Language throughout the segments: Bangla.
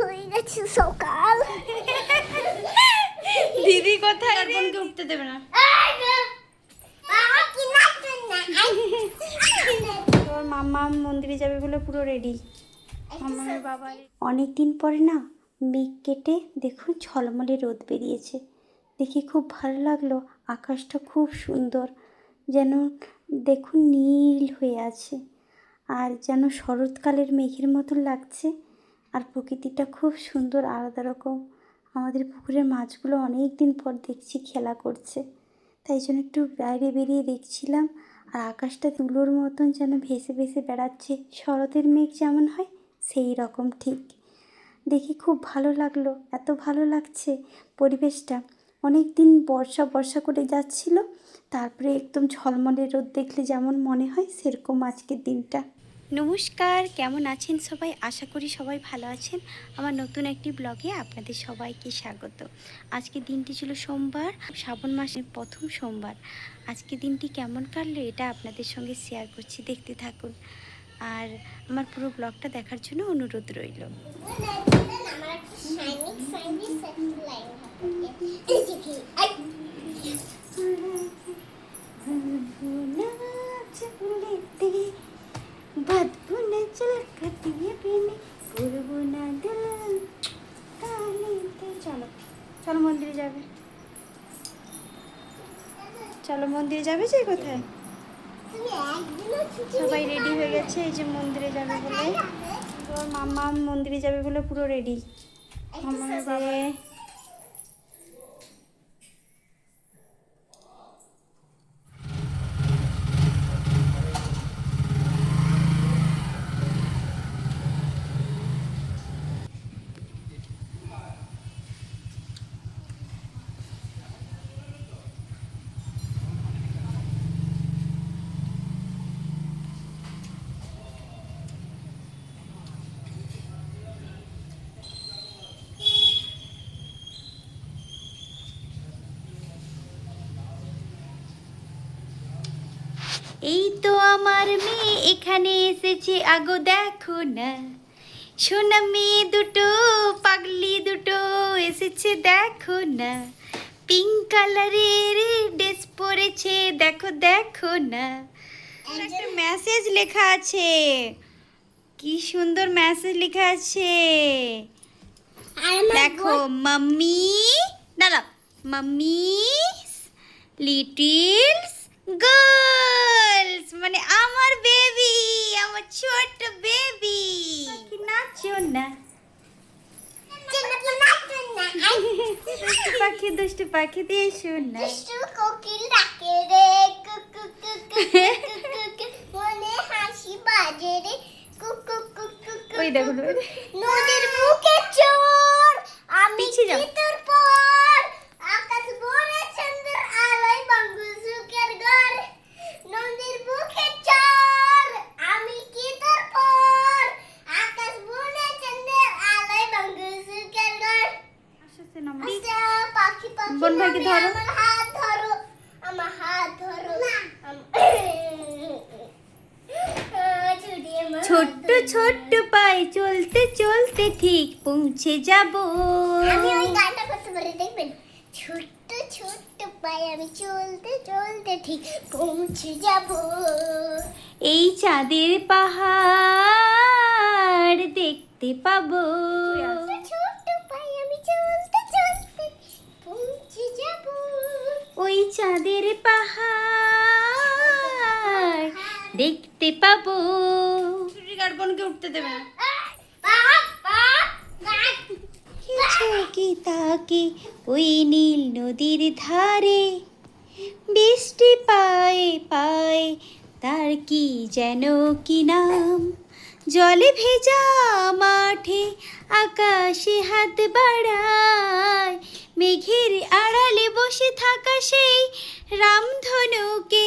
হয়ে গেছে সকাল দিদি কোথায় আর বোনকে উঠতে দেবে না। তোর মামা মন্দিরে যাবে বলে পুরো রেডি আমার বাবা অনেক দিন পরে না মেঘ কেটে দেখুন ঝলমলে রোদ বেরিয়েছে। দেখে খুব ভালো লাগল আকাশটা খুব সুন্দর। যেন দেখুন নীল হয়ে আছে। আর যেন শরৎকালের মেঘের মতন লাগছে। আর প্রকৃতিটা খুব সুন্দর, আলাদা রকম। আমাদের পুকুরের মাছগুলো অনেক দিন পর দেখছি খেলা করছে। তাই জন্য একটু বাইরে বেরিয়ে দেখছিলাম আর আকাশটা তুলোর মতন যেন ভেসে ভেসে বেড়াচ্ছে। শরতের মেঘ যেমন হয়, সেই রকম ঠিক। দেখে খুব ভালো লাগল, এত ভালো লাগছে পরিবেশটা। অনেক দিন বর্ষা বর্ষা করে যাচ্ছিল, তারপরে একদম ঝলমলে রোদ দেখলে যেমন মনে হয়, সেরকম আজকের দিনটা। নমস্কার, কেমন আছেন সবাই? আশা করি সবাই ভালো আছেন। আমার নতুন একটি ব্লগে আপনাদের সবাইকে স্বাগত। আজকে দিনটি ছিল সোমবার, শ্রাবণ মাসের প্রথম সোমবার। আজকে দিনটি কেমন কাটলো এটা আপনাদের সঙ্গে শেয়ার করছি, দেখতে থাকুন। আর আমার পুরো ব্লগটা দেখার জন্য অনুরোধ রইল। যাবে যে কোথায়? সবাই রেডি হয়ে গেছে এই যে মন্দিরে যাবে বলে। তোর মামা মন্দিরে যাবে বলে পুরো রেডি আমার এই তো আমার মেয়ে এখানে এসেছে। আগো দেখো না। সোনা মেয়ে দুটো পাগলি দুটো এসেছে দেখো না। পিঙ্ক কালারের ড্রেস পরেছে দেখো দেখো না। একটা মেসেজ লেখা আছে। কি সুন্দর মেসেজ লেখা আছে। দেখো মাম্মি দাঁড়া মাম্মি লিটিলস গার্লস মানে আমার বেবি আমার ছোট বেবি নাচো না পাখি দুষ্টু পাখি দিয়ে শোন না কোকিল ডাকে রে কুক কুক মনে হাসি বাজে রে কুক কুক ওই দেখুন। নদীর বুকে চোর আমি পিছিয়ে যাও। কি তোর পর আকাশ ভরে চন্দ্রের আলোয় বাঙ্গুল সুখের ঘর নদীর বুকে চোর আমি কি তোর পর আকাশ ভরে চন্দ্রের আলোয় বাঙ্গুল সুখের ঘর আস্তে নামো। আচ্ছা, পাখি পাখি বোন ভাইকে নামে ধরো। আমার হাত ধরো আমার হাত ধরো আম- আহ, ছুটি আমার হাত ছোট্ট ছোট্ট পায়ে চলতে চলতে ঠিক পৌঁছে যাব। আমি ওই গানটা করতে পারি দেখবেন? ছোট্ট ছোট্ট পায়ে আমি চলতে চলতে ঠিক পৌঁছে যাব। এই চাঁদের পাহাড় দেখতে পাবো। ছোট্ট পায়ে আমি চলতে চলতে পৌঁছে যাব। ওই চাঁদের পাহাড় দেখতে পাবো। বোনকে উঠতে দেবে। চোখে তাকে ওই নীল নদীর ধারে, বৃষ্টি পায়ে পায়ে তার কি যেন কি নাম? জলে ভেজা মাঠে আকাশে হাত বাড়ায়, মেঘের আড়ালে বসে থাকা সেই রামধনুকে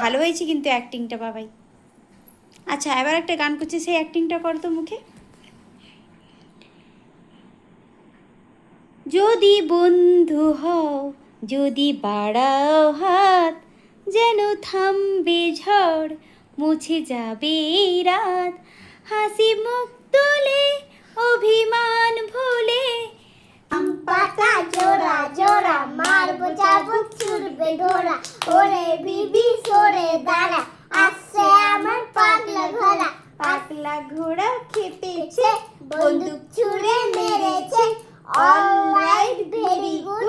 ভালো হয়েছে কিন্তু অ্যাক্টিংটা বাবাই। আচ্ছা এবার একটা গান করছে, সেই অ্যাক্টিংটা কর তো মুখে। যদি বন্ধু হও, যদি বাড়াও হাত, যেন থামবে ঝড়, মুছে যাবে রাত। হাসি মুখ তোলে, অভিমান ভুলে পাতা জোড়া জোড়া মারবো চাবুক ছুটবে ঘোড়া। ওরে বিবি সরে দাঁড়া আসছে আমার পাগলা ঘোড়া। পাতলা ঘোড়া পেছে বন্দুক ছুড়ে মেরেছে। অলরাইট ভেরি গুড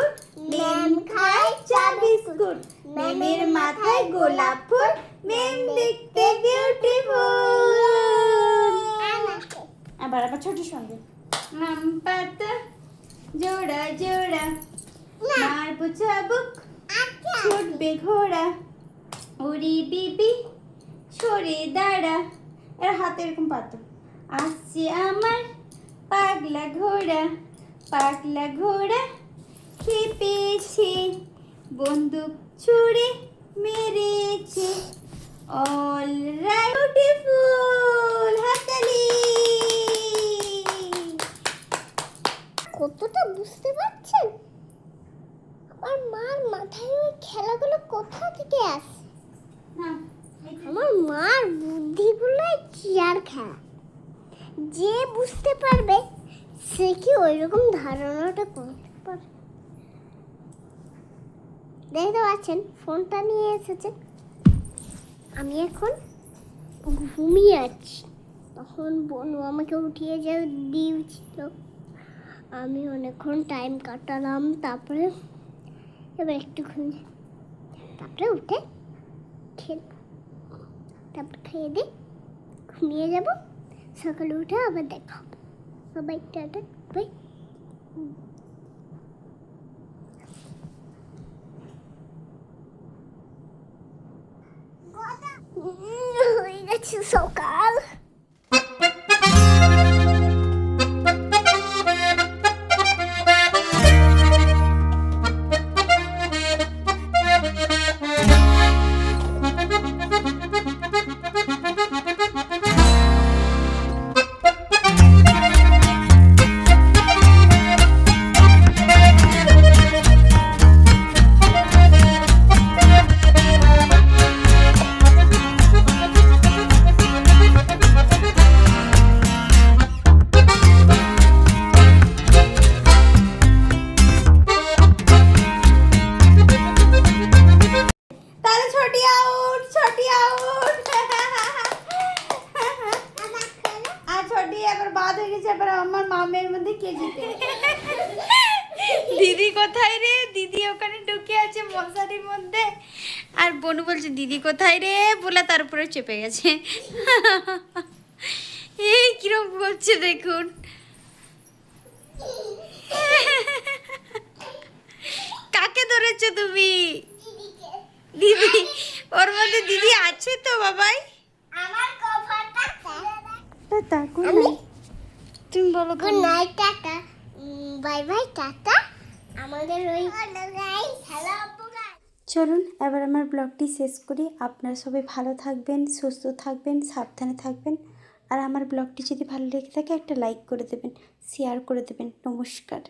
ম্যাম খায় চা বিস্কুট। মেমের মাথায় গোলাপ ফুল। মেম দেখতে বিউটিফুল আবার আবার ছোট সঙ্গে। আম পাতা জোড়া জোড়া। মারবো চাবুক। ছুটবে ঘোড়া। ওরি বিবি সরে দাঁড়া। এর হাতে এরকম পাতো। আসছে আমার পাগলা ঘোড়া। পাগলা ঘোড়া খেপেছে বন্দুক ছুড়ে মেরেছে। অল বিউটিফুল হাততালি। কতটা বুঝতে পারছেন? আমার মার মাথায় ওই খেলাগুলো কোথা থেকে আসে? আমার মার বুদ্ধিগুলো চেয়ার খেলা? যে বুঝতে পারবে সে কি ওই রকম ধারণাটা করতে পারে দেখতে পাচ্ছেন ফোনটা নিয়ে এসেছে আমি এখন ঘুমিয়ে আছি। তখন বনু আমাকে উঠিয়ে যে দিয়েছিল। আমি অনেকক্ষণ টাইম কাটালাম, তারপরে এবার একটু ঘুমিয়ে তারপরে উঠে খেলব তারপর খেয়ে দিই ঘুমিয়ে যাব। সকালে উঠে আবার দেখা হবে। সবাই টাটা বাই হয়ে গেছে সকাল। বাদ হয়ে গেছে এবার আমার মামের মধ্যে কে জিতে? দিদি কোথায় রে? দিদি ওখানে ঢুকে আছে মশারির মধ্যে। আর বনু বলছে দিদি কোথায় রে? বলে তার উপরে চেপে গেছে। এই কিরম করছে দেখুন। কাকে ধরেছো তুমি? দিদি ওর মধ্যে দিদি আছে তো বাবাই? আমার কভারটা তা আমি তুমি বলো good night tata bye bye tata আমাদের ওই হ্যালো আপু চলুন এবার আমার ব্লগটি শেষ করি। আপনারা সবাই ভালো থাকবেন সুস্থ থাকবেন সাবধানে থাকবেন। আর আমার ব্লগটি যদি ভালো লেগে থাকে একটা লাইক করে দেবেন শেয়ার করে দেবেন। নমস্কার।